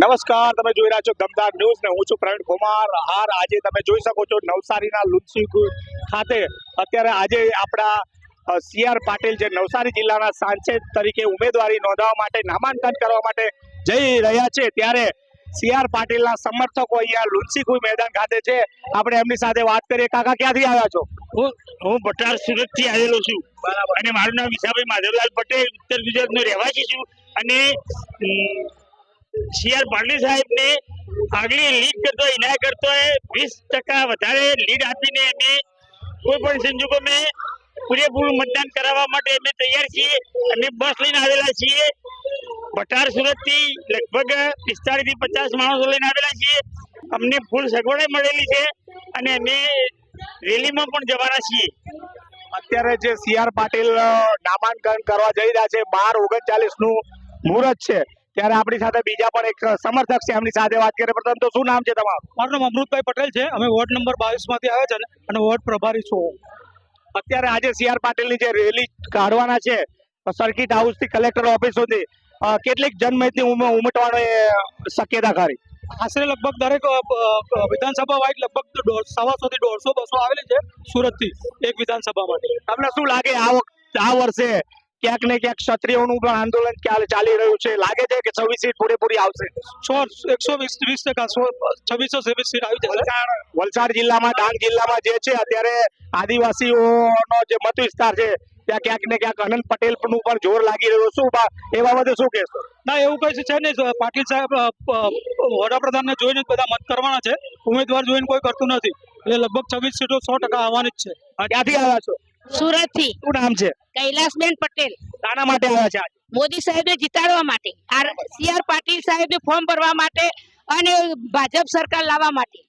નમસ્કાર તમે જોઈ રહ્યા છો દમદાર ન્યૂઝ ને હું છું પ્રવીણ કુમાર. હાર આજે તમે જોઈ શકો છો નવસારીના લુન્સી ખાતે. અત્યારે આજે આપણા સીઆર પાટીલ જે નવસારી જિલ્લાના સાંસદ તરીકે ઉમેદવારી નોંધાવવા માટે નામાંકન કરવા માટે જઈ રહ્યા છે ત્યારે સીઆર પાટીલના સમર્થકો અહીંયા લુન્સીકુઈ મેદાન ખાતે છે. આપણે એમની સાથે વાત કરીએ. કાકા ક્યાંથી આવ્યા છો? હું હું ભટાર સુરતથી આવેલો છું. અને મારું નામ વિશાભાઈ માધવલાલ પટેલ ઉત્તર ગુજરાત નો રહેવાસી છું. અને સીઆર પાટીલ સાહેબ ને આગલી લીડ કરતો ઇનાયત કરતો એ વીસ ટકા વધારે લીડ આપીને અમે કોઈ પણ સંજોગોમાં પૂરેપૂરું મતદાન કરાવવા માટે અમે તૈયાર છીએ. અને બસ લઈને આવેલા છીએ. ભટાર સુરતથી લગભગ પિસ્તાળીસથી પચાસ માણસો લઈને આવેલા છીએ. અમને ફૂલ સગવડ મળેલી છે અને અમે રેલીમાં પણ જવાના છીએ. અત્યારે જે સીઆર પાટીલ અ, નામાંકન કરવા જઈ રહ્યા છે બાર ઓગણચાલીસનું મુહૂર્ત છે. ત્યારે આપણી સાથે બીજા પણ એક સમર્થક છે એમની સાથે વાત કરીએ. પ્રથમ તો શું નામ છે તમારું? મારું નામ અમૃતભાઈ પટેલ છે. અમે વોર્ડ નંબર બાવીસમાંથી આવ્યા છે અને વોર્ડ પ્રભારી છું અત્યારે આજે સીઆર પાટીલની જે રેલી કાઢવાના છે સર્કિટ હાઉસથી કલેક્ટર ઓફિસ સુધી કેટલીક જનમતની ઉમ- ઉમટવાનો શક્યતા ખરી? આશરે લગભગ દરેક વિધાનસભા વાઇઝ લગભગ સવાસો થી દોઢસો બસો આવેલી છે સુરતથી એક વિધાનસભા માટે. તમને શું લાગે આ આ વર્ષે ક્યાંક ને ક્યાંક ક્ષત્રિયોનું પણ આંદોલન ચાલી રહ્યું છે. લાગે છે કે છવ્વીસ સીટ પૂરેપૂરી આવશે. સો એકસો વીસ વીસ ટકા છવ્વીસો છવ્વીસ સીટ આવી જશે. વલસાડ જિલ્લામાં ડાંગ જિલ્લામાં જે છે અત્યારે આદિવાસીઓનો જે મત વિસ્તાર છે ત્યાં ક્યાંક ને ક્યાંક અનંત પટેલનું પણ જોર લાગી રહ્યું શું એ બાબતે શું કહેશો? ના એવું કઈ છે નહીં. પાટીલ સાહેબ વડાપ્રધાનને જોઈને બધા મત કરવાના છે. ઉમેદવાર જોઈને કોઈ કરતું નથી. એટલે લગભગ છવ્વીસ સીટો સો ટકા આવવાની જ છે. ક્યાંથી આવ્યા છો? સુરતથી શું નામ છે? કૈલાસબેન પટેલ. શાના માટે આવ્યા છે મોદી સાહેબને જીતાડવા માટે સી આર પાટીલ સાહેબને ફોર્મ ભરવા માટે અને ભાજપ સરકાર લાવવા માટે.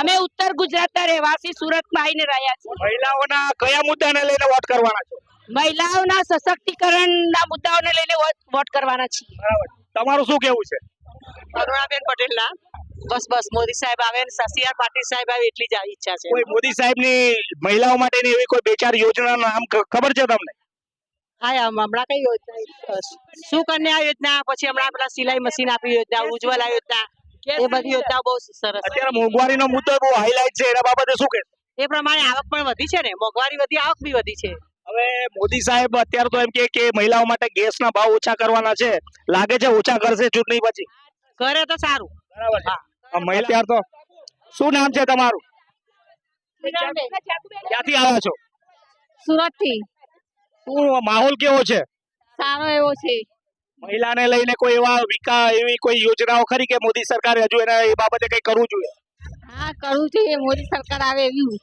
અમે ઉત્તર ગુજરાતના રહેવાસી સુરતમાં આવીને રહ્યા છીએ. મહિલાઓના કયા મુદ્દાને લઈને વોટ કરવાના છો? મહિલાઓના સશક્તિકરણના મુદ્દાઓને લઈને વોટ વોટ કરવાના છીએ. તમારું શું કેવું છે? અરુણાબેન પટેલના. બસ બસ મોદી સાહેબ આવે ને સસિયાર પાટીલ સાહેબ આવે એટલી જ ઈચ્છા છે. કોઈ મોદી સાહેબની મહિલાઓ માટેની એવી કોઈ બે ચાર યોજનાનું નામ ખબર છે તમને? હા આમ હમણાં કઈ યોજના સુકન્યા યોજના? પછી હમણાં પેલા સિલાઈ મશીન આપી યોજના ઉજ્જવલા યોજના. એ બધી યોજના બહુ સરસ અત્યારે મોંઘવારીનો મુદ્દો બહુ હાઈલાઇટ છે એના બાબતે શું કે એ પ્રમાણે આવક પણ વધી છે ને. મોંઘવારી વધી આવક બી વધી છે. હવે મોદી સાહેબ અત્યારે તો એમ કે કે મહિલાઓ માટે ગેસના ભાવ ઓછા કરવાના છે. લાગે છે ઓછા કરશે ચૂંટણી પછી? કરે તો સારું. બરાબર મહિલા અત્યારે તો શું નામ છે તમારું ક્યાંથી આવ્યા છો સુરતથી માહોલ કેવો છે સારો એવો છે મહિલાને લઈને કોઈ એવા વિકાસ એવી કોઈ યોજનાઓ ખરી કે મોદી સરકારે હજુ એના એ બાબતે કઈ કરવું જોઈએ હા કરવું જોઈએ મોદી સરકાર આવે એવું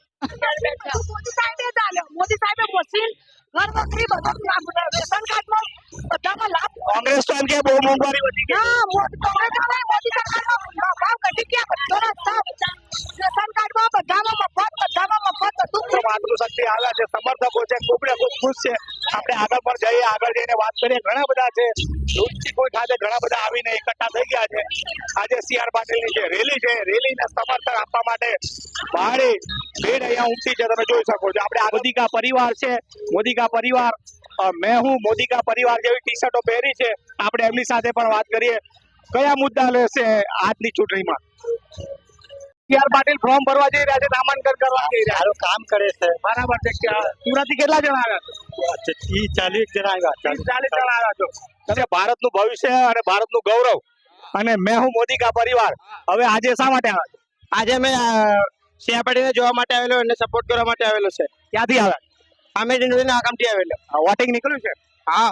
મોદી સાહેબે મોદી સાહેબે મશીન ઘર વખરી બધા રેશન કાર્ડમાં બધામાં લાભ કોંગ્રેસ તો એમ કે બહુ મોંઘવારી વધી ગઈ. હા કોંગ્રેસ વાળાએ મોદી સરકારમાં ભાવ ઘટી ગયા. બધો રસ્તા રેશન કાર્ડમાં બધામાં મફત બધામાં મફત માતૃશક્તિ આવ્યા છે, સમર્થકો છે, ખૂબ ને ખૂબ ખુશ છે. આપણે આગળ પણ જઈએ, આગળ જઈને વાત કરીએ. ઘણા બધા છે કોઈ ખાતે ઘણા બધા આવીને એકઠા થઈ ગયા છે. આજે સીઆર પાટીલની જે રેલી છે, રેલીને સમર્થન આપવા માટે ભારે ભીડ અહીંયા ઉમટી છે, તમે જોઈ શકો છો. આપણે મોદી કા પરિવાર છે મોદી કા પરિવાર મેં હું મોદી કા પરિવાર જેવી ટી શર્ટો પહેરી છે. આપણે એમની સાથે પણ વાત કરીએ. કયા મુદ્દા લેશે આજની ચૂંટણીમાં? સીઆર પાટીલ ફોર્મ ભરવા જઈ રહ્યા છે નામાંકન કરવા જઈ રહ્યા છે કામ કરે છે. બરાબર છે સુરતથી કેટલા જણા આવ્યા છો? ત્રીસ ચાલીસ જણા આવ્યા ત્રીસ ચાલીસ જણા આવ્યા છો. અને ભારતનું ભવિષ્ય અને ભારતનું ગૌરવ. અને મેં હું મોદી કા પરિવાર. હવે આજે શા માટે આવ્યા છો? આજે અમે સિયા પાટીલને જોવા માટે આવેલો અને સપોર્ટ કરવા માટે આવેલો છે. ક્યાંથી આવ્યા? અમે ડિંડોલીના આગામથી આવેલો. વોટિંગ નીકળ્યું છે? હા.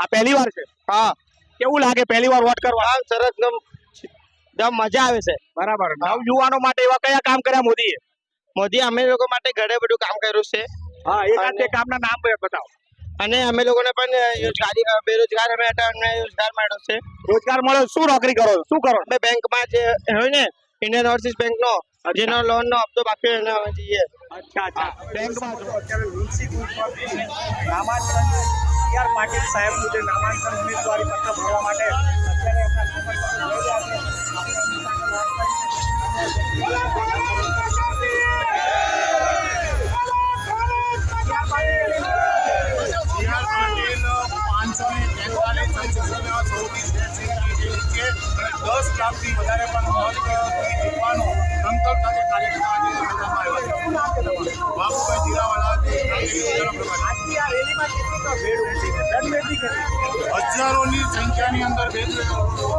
આ પહેલી વાર છે? હા. કેવું લાગે પહેલી વાર વોટ કરવા? સરસ એકદમ મજા આવે છે. બરાબર. નવ યુવાનો માટે એવા કયા કામ કર્યા મોદીએ? મોદી અમે લોકો માટે ઘરે બધું કામ કર્યું છે. હા એ કામના નામ બતાવો. અને અમે લોકોને પણ રોજગારી બેરોજગાર અમે હતા અમને રોજગાર મળ્યો છે. રોજગાર મળે શું નોકરી કરો શું કરો? અમે બેંકમાં જે હોય ને ઇન્ડિયન ઓવરસીઝ બેંકનો જેનો લોન નો હપ્તો બાકી એને જઈએ. અચ્છા અચ્છા. બેંકમાં લુન્સી ગ્રુપમાં પાટીલ સાહેબનું જે નામાંકન ઉમેદવારી પત્ર ભરવા માટે અત્યારે એમના જઈ રહ્યા છે. દસ લાખથી વધારે પણ મત જીતવાનો સંકલ્પ સાથે કાર્યક્રમ હજારોની સંખ્યાની અંદર ભેગી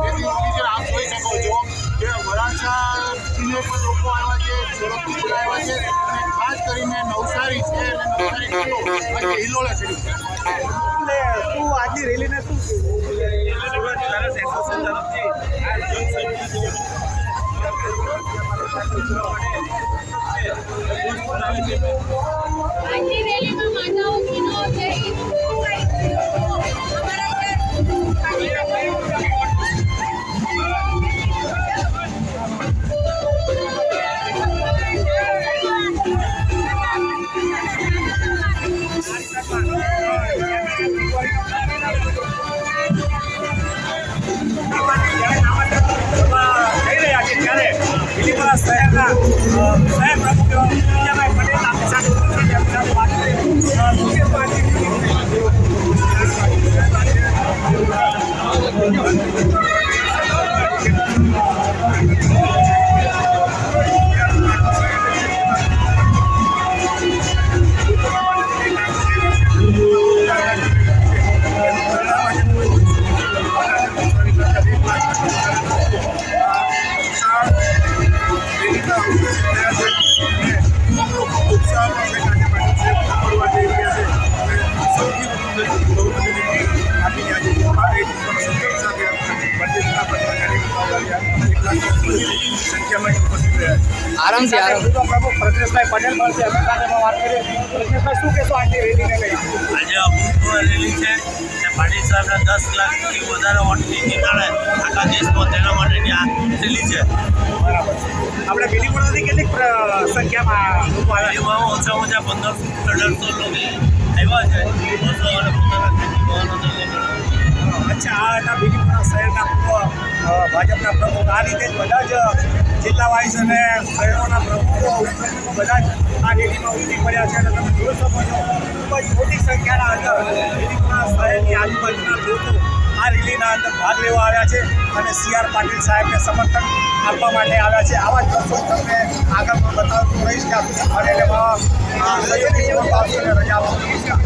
ભેગી છે. આપ જોઈ શકો છો કે વરાછાથી પણ લોકો આવ્યા છે પણ આવ્યા છે. અને ખાસ કરીને નવસારી છે. અને નવસારી જિલ્લો આજે હિલોળે છે. શું આજની રેલીને શું આજની બિલીમોરા શહેરના શહેર પ્રમુખ વિજયભાઈ પટેલ અ, શું કહેશો આજની આરામથી આરામ. પ્રમુખ પટેલ છે વાત કરીએ પ્રજ્ઞેશભાઈ શું કહેશો આજની રેલીને લઈ આજે અભૂતપૂર્વ રેલી છે અને પાટીલ સાહેબના દસ લાખથી વધારે વોટની જીતાડે આખા દેશમાં તેના માટેની આ રેલી છે. બરાબર છે આપણે બિલીમોરાથી કેટલીક સંખ્યામાં લોકો આવ્યા? છે ઓછામાં ઓછા પંદરસો અઢારસો લોકો આવ્યા છે. બસો અને અચ્છા, આ હતા બિલીમોરા શહેરના ભાજપના પ્રમુખ. આ રીતે બધા જ જિલ્લા વાઇઝ અને શહેરોના પ્રમુખો, બધા જ આ રેલીમાં ઉમટી પડ્યા છે. અને તમે ખૂબ જ મોટી સંખ્યાના અંદર બિલીમોરા શહેરની આજુબાજુના લોકો આ રેલીના અંદર ભાગ લેવા આવ્યા છે અને સી પાટીલ સાહેબને સમર્થન આપવા માટે આવ્યા છે. આવા જ દ્રશ્યો તમને આગળ પણ બતાવતો રહીશ અને રજા નમસ્કાર